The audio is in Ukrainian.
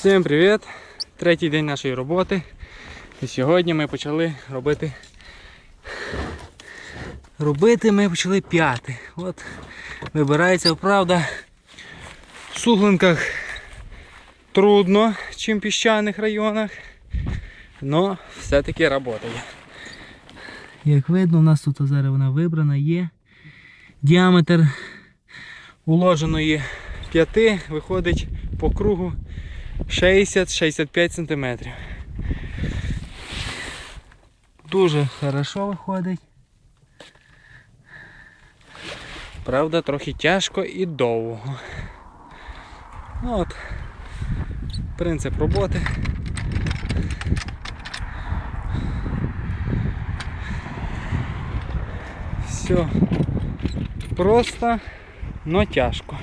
Всім привіт! Третій день нашої роботи. І сьогодні ми почали робити. Робити ми почали п'яти. От вибирається, правда, в суглинках трудно, чим в піщаних районах. Но все-таки працює. Як видно, у нас тут зараз вона вибрана є. Діаметр уложеної п'яти виходить по кругу 60-65 см. Дуже хорошо виходить. Правда, трохи тяжко і довго. Ну от, принцип роботи. Все просто, но тяжко.